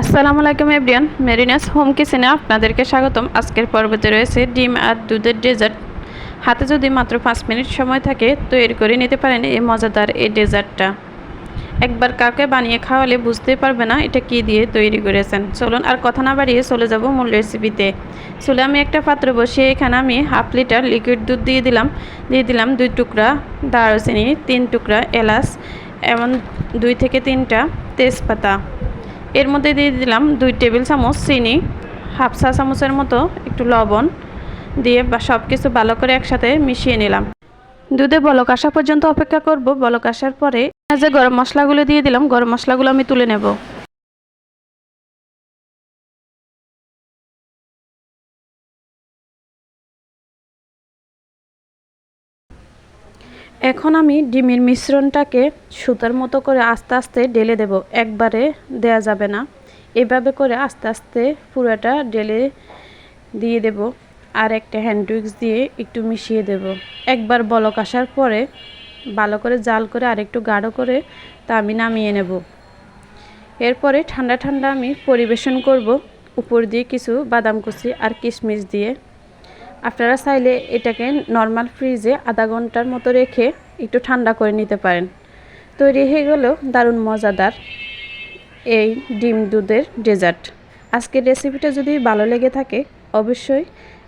আসসালামু আলাইকুম everyone মেরিনাস home কিচেনে আপনাদেরকে স্বাগতম। আজকের পর্বতে রয়েছে ডিম আর দুধের ডেজার্ট। হাতে যদি মাত্র পাঁচ মিনিট সময় থাকে, তৈরি করে নিতে পারেন এই মজাদার এই ডেজার্টটা। একবার কাউকে বানিয়ে খাওয়ালে বুঝতেই পারবে না এটা কি দিয়ে তৈরি করেছেন। চলুন আর কথা না বাড়িয়ে চলে যাব মূল রেসিপিতে চলে আমি একটা পাত্র বসিয়ে এখানে আমি হাফ লিটার লিকুইড দুধ দিয়ে দিলাম। দিয়ে দিলাম দুই টুকরা দারচিনি, তিন টুকরা এলাচ, এমন দুই থেকে তিনটা তেজপাতা। এর মধ্যে দিয়ে দিলাম দুই টেবিল চামচ চিনি, হাফ চা চামচের মতো একটু লবণ দিয়ে বা সব কিছু ভালো করে একসাথে মিশিয়ে নিলাম। দুধে বলক আসা পর্যন্ত অপেক্ষা করব। বলক আসার পরে যে গরম মশলাগুলো দিয়ে দিলাম। গরম মশলাগুলো আমি তুলে নেব। এখন আমি ডিমের মিশ্রণটাকে সুতার মতো করে আস্তে আস্তে ঢেলে দেব। একবারে দেয়া যাবে না। এভাবে করে আস্তে আস্তে পুরোটা ঢেলে দিয়ে দেব আর একটা হ্যান্ড উইক্স দিয়ে একটু মিশিয়ে দেব। একবার বলক আসার পরে ভালো করে জাল করে আর একটু গাঢ় করে তা আমি নামিয়ে নেব। এরপরে ঠান্ডা ঠান্ডা আমি পরিবেশন করব। উপর দিয়ে কিছু বাদাম কুচি আর কিশমিশ দিয়ে। আপনারা চাইলে এটাকে নর্মাল ফ্রিজে আধা ঘণ্টার মতো রেখে একটু ঠান্ডা করে নিতে পারেন। তৈরি হয়ে গেলেও দারুণ মজাদার এই ডিম দুধের ডেজার্ট আজকের রেসিপিটা যদি ভালো লেগে থাকে, অবশ্যই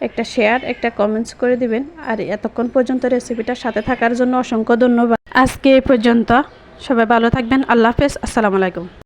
একটা শেয়ার একটা কমেন্টস করে দিবেন। আর এতক্ষণ পর্যন্ত রেসিপিটার সাথে থাকার জন্য অসংখ্য ধন্যবাদ। আজকে এই পর্যন্ত সবাই ভালো থাকবেন। আল্লাহ হাফেজ। আসসালামু আলাইকুম।